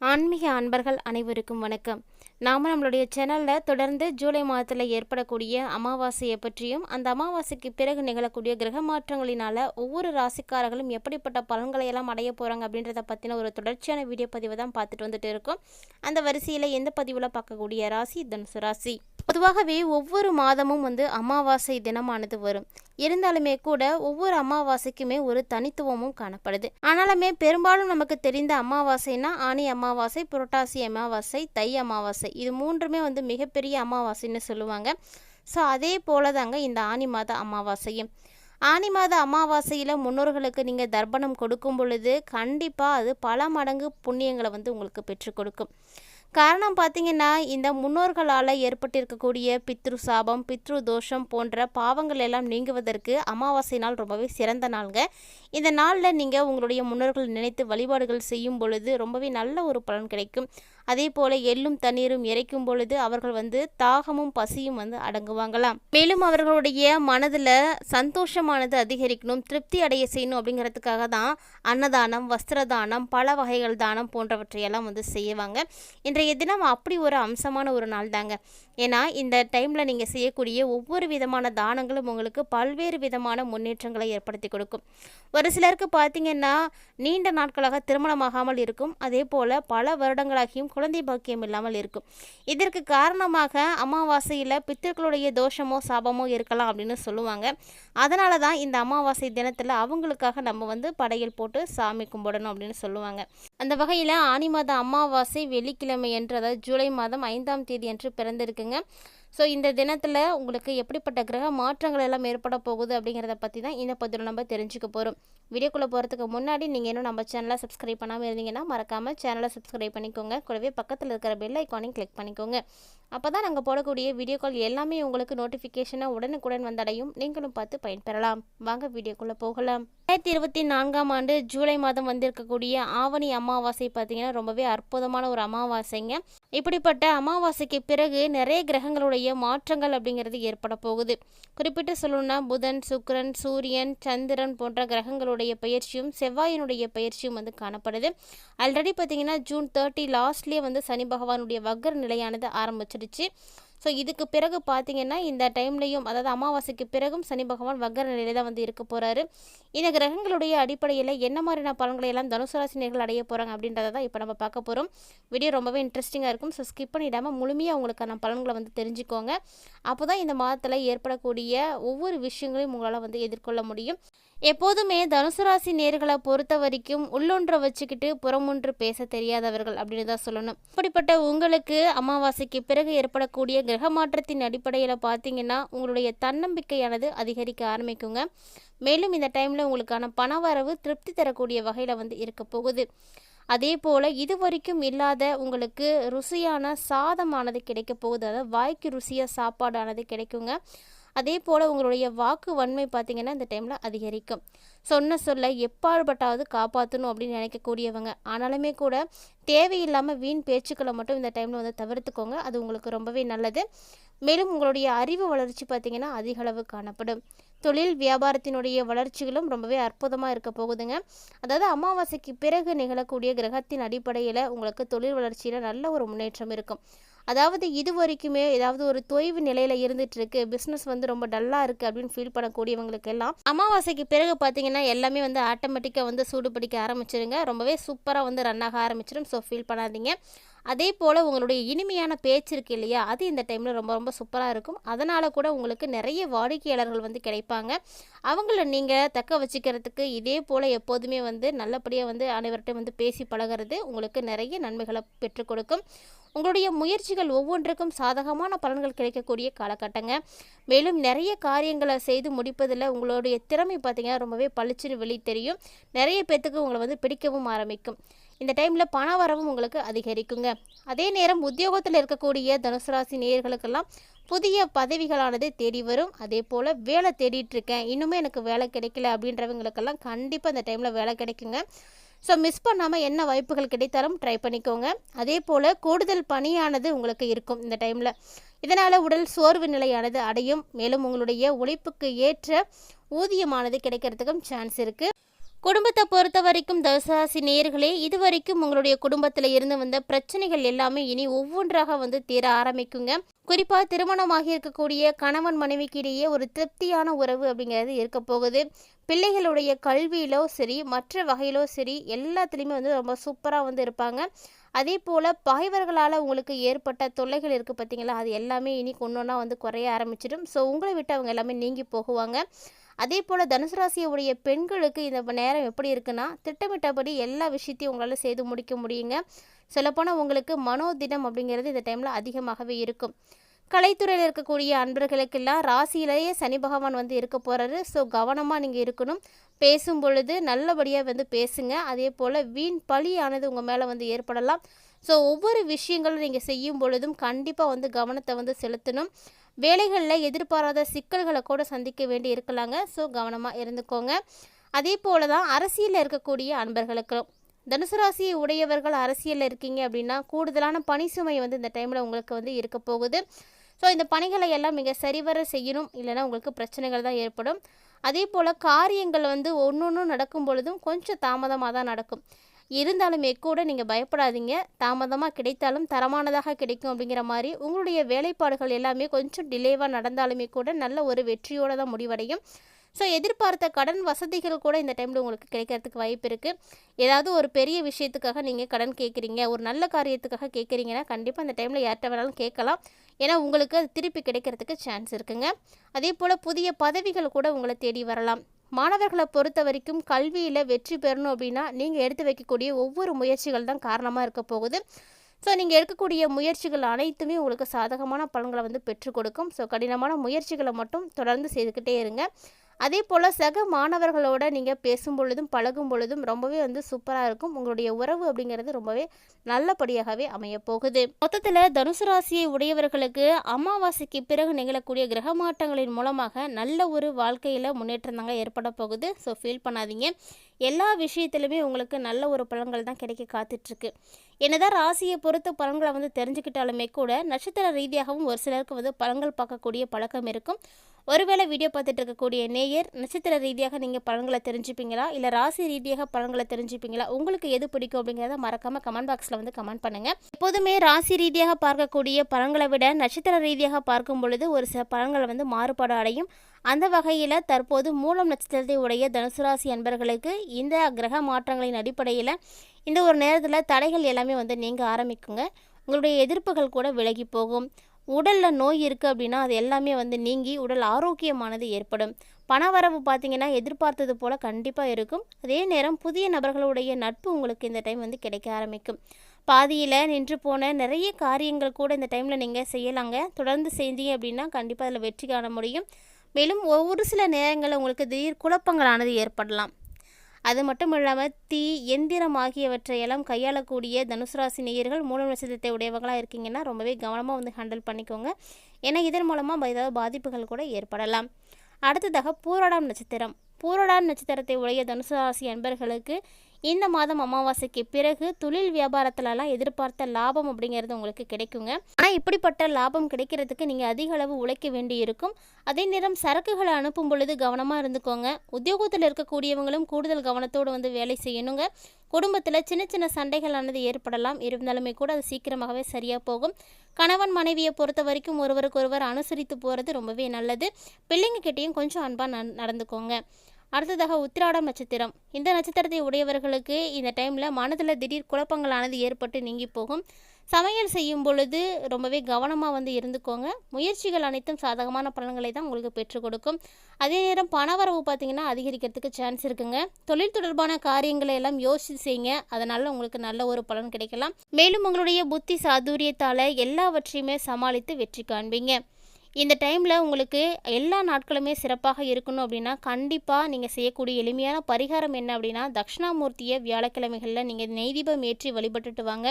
ஆன்மீக அன்பர்கள் அனைவருக்கும் வணக்கம். நாம் நம்மளுடைய சேனலில் தொடர்ந்து ஜூலை மாதத்தில் ஏற்படக்கூடிய அமாவாசையை பற்றியும் அந்த அமாவாசைக்கு பிறகு நிகழக்கூடிய கிரக மாற்றங்களினால ஒவ்வொரு ராசிக்காரர்களும் எப்படிப்பட்ட பலன்களை எல்லாம் அடைய போகிறாங்க அப்படின்றத பற்றின ஒரு தொடர்ச்சியான வீடியோ பதிவை தான் பார்த்துட்டு வந்துட்டு இருக்கோம். அந்த வரிசையில் எந்த பதிவில் பார்க்கக்கூடிய ராசி? தனுசு ராசி. பொதுவாகவே ஒவ்வொரு மாதமும் வந்து அமாவாசை தினமானது வரும். இருந்தாலுமே கூட ஒவ்வொரு அமாவாசைக்குமே ஒரு தனித்துவமும் காணப்படுது. ஆனாலுமே பெரும்பாலும் நமக்கு தெரிந்த அமாவாசைனா ஆனி அமாவாசை புரட்டாசி அமாவாசை தை அமாவாசை. இது மூன்றுமே வந்து மிகப்பெரிய அமாவாசைன்னு சொல்லுவாங்க. ஸோ அதே போல தாங்க இந்த ஆனி மாத அமாவாசையும். ஆனி மாத அமாவாசையில் முன்னோர்களுக்கு நீங்கள் தர்ப்பணம் கொடுக்கும் பொழுது கண்டிப்பாக அது பல மடங்கு புண்ணியங்களை வந்து உங்களுக்கு பெற்றுக் கொடுக்கும். காரணம் பார்த்தீங்கன்னா இந்த முன்னோர்களால் ஏற்பட்டிருக்கக்கூடிய பித்ரு சாபம் பித்ரு தோஷம் போன்ற பாவங்கள் எல்லாம் நீங்குவதற்கு அமாவாசை நாள் ரொம்பவே சிறந்த நாளுங்க. இந்த நாளில் நீங்கள் உங்களுடைய முன்னோர்கள் நினைத்து வழிபாடுகள் செய்யும் பொழுது ரொம்பவே நல்ல ஒரு பலன் கிடைக்கும். அதே போல எள்ளும் தண்ணீரும் இறைக்கும் பொழுது அவர்கள் வந்து தாகமும் பசியும் வந்து அடங்குவாங்களாம். மேலும் அவர்களுடைய மனதில் சந்தோஷமானது அதிகரிக்கணும் திருப்தி அடைய செய்யணும் அப்படிங்கிறதுக்காக தான் அன்னதானம் வஸ்திரதானம் பல வகைகள் தானம் போன்றவற்றையெல்லாம் வந்து செய்வாங்க. இன்றைய தினம் அப்படி ஒரு அம்சமான ஒரு நாள் தாங்க. ஏன்னா இந்த டைமில் நீங்கள் செய்யக்கூடிய ஒவ்வொரு விதமான தானங்களும் உங்களுக்கு பல்வேறு விதமான முன்னேற்றங்களை ஏற்படுத்தி கொடுக்கும். ஒரு சிலருக்கு பார்த்தீங்கன்னா நீண்ட நாட்களாக திருமணமாகாமல் இருக்கும். அதே போல் பல வருடங்களாகியும் குழந்தை பாக்கியம் இல்லாமல் இருக்கும். இதற்கு காரணமாக அமாவாசையில் பித்தர்களுடைய தோஷமோ சாபமோ இருக்கலாம் அப்படின்னு சொல்லுவாங்க. அதனால தான் இந்த அமாவாசை தினத்தில் அவங்களுக்காக நம்ம வந்து படையல் போட்டு சாமி கும்பிடணும் அப்படின்னு சொல்லுவாங்க. அந்த வகையில் ஆனி மாத அமாவாசை வெள்ளிக்கிழமை என்று அதாவது ஜூலை மாதம் ஐந்தாம் தேதி என்று பிறந்திருக்குங்க. ஸோ இந்த தினத்தில் உங்களுக்கு எப்படிப்பட்ட கிரக மாற்றங்கள் எல்லாம் ஏற்பட போகுது அப்படிங்கிறத பற்றி தான் இந்த பதிவில் நம்ம தெரிஞ்சுக்க போகிறோம் வீடியோக்குள்ளே போகிறதுக்கு முன்னாடி நீங்கள் இன்னும் நம்ம சேனலை சப்ஸ்கிரைப் பண்ணாமல் இருந்தீங்கன்னா மறக்காமல் சேனலை சப்ஸ்கிரைப் பண்ணிக்கோங்க. கூடவே பக்கத்தில் இருக்கிற பெல் ஐக்கானையும் கிளிக் பண்ணிக்கோங்க. அப்போ தான் நாங்கள் போடக்கூடிய வீடியோ கால் எல்லாமே உங்களுக்கு நோட்டிஃபிகேஷனாக உடனுக்குடன் வந்தடையும். நீங்களும் பார்த்து பயன்பெறலாம். வாங்க வீடியோக்குள்ளே போகலாம். ரெண்டாயிரத்தி இருபத்தி நான்காம் ஆண்டு ஜூலை மாதம் வந்திருக்கக்கூடிய ஆவணி அமாவாசை பார்த்தீங்கன்னா ரொம்பவே அற்புதமான ஒரு அமாவாசைங்க. இப்படிப்பட்ட அமாவாசைக்கு பிறகு நிறைய கிரகங்களுடைய மாற்றங்கள் அப்படிங்கிறது ஏற்பட போகுது. குறிப்பிட்டு சொல்லணும்னா புதன் சுக்கிரன் சூரியன் சந்திரன் போன்ற கிரகங்களுடைய பயிற்சியும் செவ்வாயினுடைய பயிற்சியும் வந்து காணப்படுது. ஆல்ரெடி பார்த்தீங்கன்னா ஜூன் தேர்ட்டி லாஸ்ட்லேயே வந்து சனி பகவானுடைய வக்ர நிலையானது ஆரம்பிச்சிடுச்சு ஸோ இதுக்கு பிறகு பார்த்தீங்கன்னா இந்த டைம்லையும் அதாவது அமாவாசைக்கு பிறகும் சனி பகவான் வக்கர நிலையில தான் வந்து இருக்க போகிறாரு இந்த கிரகங்களுடைய அடிப்படையில் என்ன மாதிரியான பலன்களை எல்லாம் தனுசு ராசினியர்கள் அடைய போகிறாங்க அப்படின்றத தான் இப்போ நம்ம பார்க்க போகிறோம் வீடியோ ரொம்பவே இன்ட்ரெஸ்டிங்காக இருக்கும். ஸோ ஸ்கிப் பண்ணிடாமல் முழுமையாக உங்களுக்கான பலன்களை வந்து தெரிஞ்சுக்கோங்க. அப்போ தான் இந்த மாதத்தில் ஏற்படக்கூடிய ஒவ்வொரு விஷயங்களையும் உங்களால் வந்து எதிர்கொள்ள முடியும். எப்போதுமே தனுசு ராசி நேர்களை பொறுத்த வரைக்கும் உள்ளொன்றை வச்சுக்கிட்டு புறமொன்று பேச தெரியாதவர்கள் அப்படின்னு தான் சொல்லணும். அப்படிப்பட்ட உங்களுக்கு அமாவாசைக்கு பிறகு ஏற்படக்கூடிய கிரக மாற்றத்தின் அடிப்படையில் பார்த்தீங்கன்னா உங்களுடைய தன்னம்பிக்கையானது அதிகரிக்க ஆரம்பிக்குங்க. மேலும் இந்த டைமில் உங்களுக்கான பணவரவு திருப்தி தரக்கூடிய வகையில் வந்து இருக்க போகுது. அதே போல் இது வரைக்கும் இல்லாத உங்களுக்கு ருசியான சாதமானது கிடைக்க போகுது. அதாவது வாய்க்கு ருசியாக சாப்பாடானது கிடைக்குங்க. அதே போல் உங்களுடைய வாக்கு வன்மை பார்த்திங்கன்னா இந்த டைமில் அதிகரிக்கும். சொன்ன சொல்ல எப்பாடுபட்டாவது காப்பாற்றணும் அப்படின்னு நினைக்கக்கூடியவங்க. ஆனாலுமே கூட தேவையில்லாமல் வீண் பேச்சுக்களை மட்டும் இந்த டைமில் வந்து தவிர்த்துக்கோங்க. அது உங்களுக்கு ரொம்பவே நல்லது. மேலும் உங்களுடைய அறிவு வளர்ச்சி பார்த்திங்கன்னா அதிக அளவு காணப்படும். தொழில் வியாபாரத்தினுடைய வளர்ச்சிகளும் ரொம்பவே அற்புதமாக இருக்க போகுதுங்க. அதாவது அமாவாசைக்கு பிறகு நிகழக்கூடிய கிரகத்தின் அடிப்படையில் உங்களுக்கு தொழில் வளர்ச்சியில் நல்ல ஒரு முன்னேற்றம் இருக்கும். அதாவது இது வரைக்குமே ஏதாவது ஒரு தொய்வு நிலையில் இருந்துட்டு இருக்கு பிஸ்னஸ் வந்து ரொம்ப டல்லாக இருக்குது அப்படின்னு ஃபீல் பண்ணக்கூடியவங்களுக்கு எல்லாம் அமாவாசைக்கு பிறகு பார்த்தீங்கன்னா எல்லாமே வந்து ஆட்டோமேட்டிக்காக வந்து சூடு பிடிக்க ஆரம்பிச்சிருங்க. ரொம்பவே சூப்பராக வந்து ரன் ஆக ஆரம்பிச்சிடும் ஸோ ஃபீல் பண்ணாதீங்க. அதே போல் உங்களுடைய இனிமையான பேச்சு இருக்கு இல்லையா அது இந்த டைமில் ரொம்ப ரொம்ப சூப்பராக இருக்கும். அதனால் கூட உங்களுக்கு நிறைய வாடிக்கையாளர்கள் வந்து கிடைப்பாங்க. அவங்கள நீங்கள் தக்க வச்சுக்கிறதுக்கு இதே போல் எப்போதுமே வந்து நல்லபடியாக வந்து அனைவர்கிட்டையும் வந்து பேசி பழகிறது உங்களுக்கு நிறைய நன்மைகளை பெற்றுக் கொடுக்கும். உங்களுடைய முயற்சிகள் ஒவ்வொன்றுக்கும் சாதகமான பலன்கள் கிடைக்கக்கூடிய காலகட்டங்க. மேலும் நிறைய காரியங்களை செய்து முடிப்பதில் உங்களுடைய திறமை பார்த்திங்கன்னா ரொம்பவே பளிச்சுன்னு வெளி தெரியும் நிறைய பேர்த்துக்கு உங்களை வந்து பிடிக்கவும் ஆரம்பிக்கும். இந்த டைமில் பண வரவும் உங்களுக்கு அதிகரிக்குங்க. அதே நேரம் உத்தியோகத்தில் இருக்கக்கூடிய தனுசு ராசி நேயர்களுக்கெல்லாம் புதிய பதவிகளானது தேடி வரும். அதே போல் வேலை தேடிட்டு இருக்கேன். இன்னுமே எனக்கு வேலை கிடைக்கல அப்படின்றவங்களுக்கெல்லாம் கண்டிப்பாக இந்த டைமில் வேலை கிடைக்குங்க. ஸோ மிஸ் பண்ணாமல் என்ன வாய்ப்புகள் கிடைத்தாலும் ட்ரை பண்ணிக்கோங்க. அதே போல் கூடுதல் பணியானது உங்களுக்கு இருக்கும் இந்த டைமில். இதனால் உடல் சோர்வு நிலையானது அடையும். மேலும் உங்களுடைய உழைப்புக்கு ஏற்ற ஊதியமானது கிடைக்கிறதுக்கும் சான்ஸ் இருக்குது குடும்பத்தை பொறுத்த வரைக்கும் தனுசராசி நேர்களே இதுவரைக்கும் உங்களுடைய குடும்பத்தில் இருந்து வந்த பிரச்சனைகள் எல்லாமே இனி ஒவ்வொன்றாக வந்து தீர ஆரம்பிக்குங்க. குறிப்பாக திருமணமாகி இருக்கக்கூடிய கணவன் மனைவிக்கு இடையே ஒரு திருப்தியான உறவு அப்படிங்கிறது இருக்க போகுது. பிள்ளைகளுடைய கல்வியிலோ சரி மற்ற வகையிலோ சரி எல்லாத்துலேயுமே வந்து ரொம்ப சூப்பராக வந்து இருப்பாங்க. அதே போல் பகைவர்களால் உங்களுக்கு ஏற்பட்ட தொல்லைகள் இருக்குது பார்த்தீங்களா அது எல்லாமே இனி ஒன்றா வந்து குறைய ஆரம்பிச்சிடும். ஸோ உங்களை விட்டு அவங்க எல்லாமே நீங்கி போகுவாங்க. அதே போல் தனுசு ராசியுடைய பெண்களுக்கு இந்த நேரம் எப்படி இருக்குன்னா திட்டமிட்டபடி எல்லா விஷயத்தையும் உங்களால் செய்து முடிக்க முடியுங்க. சொல்லப்போனால் உங்களுக்கு மனோதினம் அப்படிங்கிறது இந்த டைமில் அதிகமாகவே இருக்கும். கலைத்துறையில் இருக்கக்கூடிய அன்பர்களுக்கெல்லாம் ராசியிலேயே சனி பகவான் வந்து இருக்க போகிறாரு ஸோ கவனமாக நீங்கள் இருக்கணும். பேசும் பொழுது நல்லபடியாக வந்து பேசுங்க. அதே போல் வீண் பழியானது உங்கள் மேலே வந்து ஏற்படலாம். ஸோ ஒவ்வொரு விஷயங்களும் நீங்கள் செய்யும் பொழுதும் கண்டிப்பாக வந்து கவனத்தை வந்து செலுத்தணும். வேலைகளில் எதிர்பாராத சிக்கல்களை கூட சந்திக்க வேண்டி இருக்கலாங்க. ஸோ கவனமாக இருந்துக்கோங்க. அதே போல தான் அரசியலில் இருக்கக்கூடிய அன்பர்களுக்கு தனுசு ராசியை உடையவர்கள் அரசியலில் இருக்கீங்க அப்படின்னா கூடுதலான பணி சுமை வந்து இந்த டைமில் உங்களுக்கு வந்து இருக்க போகுது. ஸோ இந்த பணிகளை எல்லாம் மிக சரிவர செய்யணும். இல்லைன்னா உங்களுக்கு பிரச்சனைகள் தான் ஏற்படும். அதே போல் காரியங்கள் வந்து ஒன்று ஒன்று நடக்கும் பொழுதும் கொஞ்சம் தாமதமாக தான் நடக்கும். இருந்தாலுமே கூட நீங்கள் பயப்படாதீங்க. தாமதமாக கிடைத்தாலும் தரமானதாக கிடைக்கும் அப்படிங்கிற மாதிரி உங்களுடைய வேலைப்பாடுகள் எல்லாமே கொஞ்சம் டிலேவாக நடந்தாலுமே கூட நல்ல ஒரு வெற்றியோடு தான் முடிவடையும். ஸோ எதிர்பார்த்த கடன் வசதிகள் கூட இந்த டைமில் உங்களுக்கு கிடைக்கிறதுக்கு வாய்ப்பு இருக்குது ஏதாவது ஒரு பெரிய விஷயத்துக்காக நீங்கள் கடன் கேட்குறீங்க ஒரு நல்ல காரியத்துக்காக கேட்குறீங்கன்னா கண்டிப்பாக அந்த டைமில் யார்கிட்ட வேணாலும் கேட்கலாம். ஏன்னா உங்களுக்கு அது திருப்பி கிடைக்கிறதுக்கு சான்ஸ் இருக்குங்க. அதே போல் புதிய பதவிகள் கூட உங்களை தேடி வரலாம். மாணவர்களை பொறுத்த வரைக்கும் கல்வியில் வெற்றி பெறணும் அப்படின்னா நீங்கள் எடுத்து வைக்கக்கூடிய ஒவ்வொரு முயற்சிகள் தான் காரணமாக இருக்க போகுது. ஸோ நீங்கள் எடுக்கக்கூடிய முயற்சிகள் அனைத்துமே உங்களுக்கு சாதகமான பலன்களை வந்து பெற்றுக் கொடுக்கும். ஸோ கடினமான முயற்சிகளை மட்டும் தொடர்ந்து செய்துக்கிட்டே இருங்க. அதே போல் சக மாணவர்களோட நீங்கள் பேசும் பொழுதும் பழகும் பொழுதும் ரொம்பவே வந்து சூப்பராக இருக்கும். உங்களுடைய உறவு அப்படிங்கிறது ரொம்பவே நல்லபடியாகவே அமையப்போகுது மொத்தத்தில் தனுசு ராசியை உடையவர்களுக்கு அமாவாசைக்கு பிறகு நிகழக்கூடிய கிரக மாற்றங்களின் மூலமாக நல்ல ஒரு வாழ்க்கையில் முன்னேற்றம் தாங்க ஏற்பட போகுது. ஸோ ஃபீல் பண்ணாதீங்க. எல்லா விஷயத்துலையுமே உங்களுக்கு நல்ல ஒரு பலன்கள் தான் கிடைக்க காத்துட்ருக்கு என்னதான் ராசியை பொறுத்து பலன்களை வந்து தெரிஞ்சுக்கிட்டாலுமே கூட நட்சத்திர ரீதியாகவும் ஒரு சிலருக்கு வந்து பலன்கள் பார்க்கக்கூடிய பழக்கம் இருக்கும். ஒருவேளை வீடியோ பார்த்துட்டு இருக்கக்கூடிய நேயர் நட்சத்திர ரீதியாக நீங்கள் பலன்களை தெரிஞ்சுப்பீங்களா? இல்லை ராசி ரீதியாக பலன்களை தெரிஞ்சுப்பீங்களா? உங்களுக்கு எது பிடிக்கும் அப்படிங்கிறத மறக்காமல் கமெண்ட் பாக்ஸில் வந்து கமெண்ட் பண்ணுங்கள் எப்போதுமே ராசி ரீதியாக பார்க்கக்கூடிய பலன்களை விட நட்சத்திர ரீதியாக பார்க்கும் பொழுது ஒரு சில பலன்களை வந்து மாறுபாடு அடையும். அந்த வகையில் தற்போது மூலம் நட்சத்திரத்தை உடைய தனுசு ராசி அன்பர்களுக்கு இந்த கிரக மாற்றங்களின் அடிப்படையில் இந்த ஒரு நேரத்தில் தடைகள் எல்லாமே வந்து நீங்க ஆரம்பிக்குங்க. உங்களுடைய எதிர்ப்புகள் கூட விலகி போகும். உடலில் நோய் இருக்குது அப்படின்னா அது எல்லாமே வந்து நீங்கி உடல் ஆரோக்கியமானது ஏற்படும். பணவரவு பார்த்தீங்கன்னா எதிர்பார்த்தது போல் கண்டிப்பாக இருக்கும். அதே நேரம் புதிய நபர்களுடைய நட்பு உங்களுக்கு இந்த டைம் வந்து கிடைக்க ஆரம்பிக்கும். பாதியில் நின்று போன நிறைய காரியங்கள் கூட இந்த டைமில் நீங்கள் செய்யலாங்க. தொடர்ந்து செஞ்சீங்க அப்படின்னா கண்டிப்பாக அதில் வெற்றி காண முடியும். மேலும் ஒவ்வொரு சில நேரங்களில் உங்களுக்கு திடீர் குழப்பங்களானது ஏற்படலாம். அது மட்டும் இல்லாமல் தீ எந்திரம் ஆகியவற்றை எல்லாம் கையாளக்கூடிய தனுசு ராசி நேயர்கள் மூலம் நட்சத்திரத்தை உடையவங்களாக இருக்கீங்கன்னா ரொம்பவே கவனமாக வந்து ஹேண்டில் பண்ணிக்கோங்க. ஏன்னா இதன் மூலமாக ஏதாவது பாதிப்புகள் கூட ஏற்படலாம். அடுத்ததாக பூரடாம் நட்சத்திரம். பூரடாம் நட்சத்திரத்தை உடைய தனுசு ராசி அன்பர்களுக்கு இந்த மாதம் அமாவாசைக்கு பிறகு தொழில் வியாபாரத்துலலாம் எதிர்பார்த்த லாபம் அப்படிங்கிறது உங்களுக்கு கிடைக்குங்க. ஆனால் இப்படிப்பட்ட லாபம் கிடைக்கிறதுக்கு நீங்கள் அதிக அளவு உழைக்க வேண்டி இருக்கும் அதே நேரம் சரக்குகளை அனுப்பும் பொழுது கவனமாக இருந்துக்கோங்க. உத்தியோகத்தில் இருக்கக்கூடியவங்களும் கூடுதல் கவனத்தோடு வந்து வேலை செய்யணுங்க. குடும்பத்தில் சின்ன சின்ன சண்டைகளானது ஏற்படலாம். இருந்தாலுமே கூட அது சீக்கிரமாகவே சரியாக போகும். கணவன் மனைவியை பொறுத்த வரைக்கும் ஒருவருக்கு ஒருவர் அனுசரித்து போகிறது ரொம்பவே நல்லது. பிள்ளைங்க கிட்டேயும் கொஞ்சம் அன்பாக நடந்துக்கோங்க. அடுத்ததாக உத்திராடம் நட்சத்திரம். இந்த நட்சத்திரத்தை உடையவர்களுக்கு இந்த டைமில் மனதில் திடீர் குழப்பங்களானது ஏற்பட்டு நீங்கி போகும். சமையல் செய்யும் பொழுது ரொம்பவே கவனமாக வந்து இருந்துக்கோங்க. முயற்சிகள் அனைத்தும் சாதகமான பலன்களை தான் உங்களுக்கு பெற்றுக் கொடுக்கும். அதே நேரம் பணவரவு பார்த்தீங்கன்னா அதிகரிக்கிறதுக்கு சான்ஸ் இருக்குங்க. தொழில் தொடர்பான காரியங்களை எல்லாம் யோசித்து செய்யுங்க. அதனால் உங்களுக்கு நல்ல ஒரு பலன் கிடைக்கலாம். மேலும் உங்களுடைய புத்தி சாதுரியத்தால் எல்லாவற்றையுமே சமாளித்து வெற்றி காண்பீங்க. இந்த டைமில் உங்களுக்கு எல்லா நாட்களுமே சிறப்பாக இருக்கணும் அப்படின்னா கண்டிப்பாக நீங்கள் செய்யக்கூடிய எளிமையான பரிகாரம் என்ன அப்படின்னா தட்சிணாமூர்த்தியை வியாழக்கிழமைகளில் நீங்கள் நெய்தீபம் ஏற்றி வழிபட்டுட்டு வாங்க.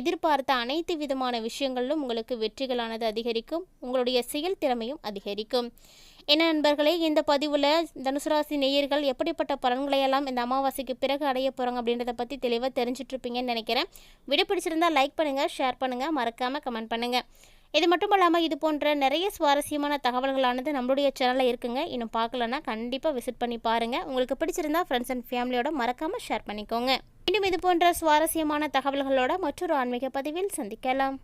எதிர்பார்த்த அனைத்து விதமான விஷயங்களிலும் உங்களுக்கு வெற்றிகளானது அதிகரிக்கும். உங்களுடைய செயல் திறமையும் அதிகரிக்கும். என்ன நண்பர்களே இந்த பதிவில் தனுசுராசி நேயர்கள் எப்படிப்பட்ட பலன்களையெல்லாம் இந்த அமாவாசைக்கு பிறகு அடைய போகிறாங்க அப்படின்றத பற்றி தெளிவாக தெரிஞ்சிட்ருப்பீங்கன்னு நினைக்கிறேன். விட பிடிச்சிருந்தால் லைக் பண்ணுங்கள் ஷேர் பண்ணுங்கள் மறக்காமல் கமெண்ட் பண்ணுங்கள் இது மட்டும் இல்லாமல் இது போன்ற நிறைய சுவாரஸ்யமான தகவல்களானது நம்மளுடைய சேனலில் இருக்குங்க. இன்னும் பார்க்கலன்னா கண்டிப்பாக விசிட் பண்ணி பாருங்கள் உங்களுக்கு பிடிச்சிருந்தா ஃப்ரெண்ட்ஸ் அண்ட் ஃபேமிலியோட மறக்காமல் ஷேர் பண்ணிக்கோங்க. மீண்டும் இது போன்ற சுவாரஸ்யமான தகவல்களோட மற்றொரு ஆன்மீக பதிவில் சந்திக்கலாம்.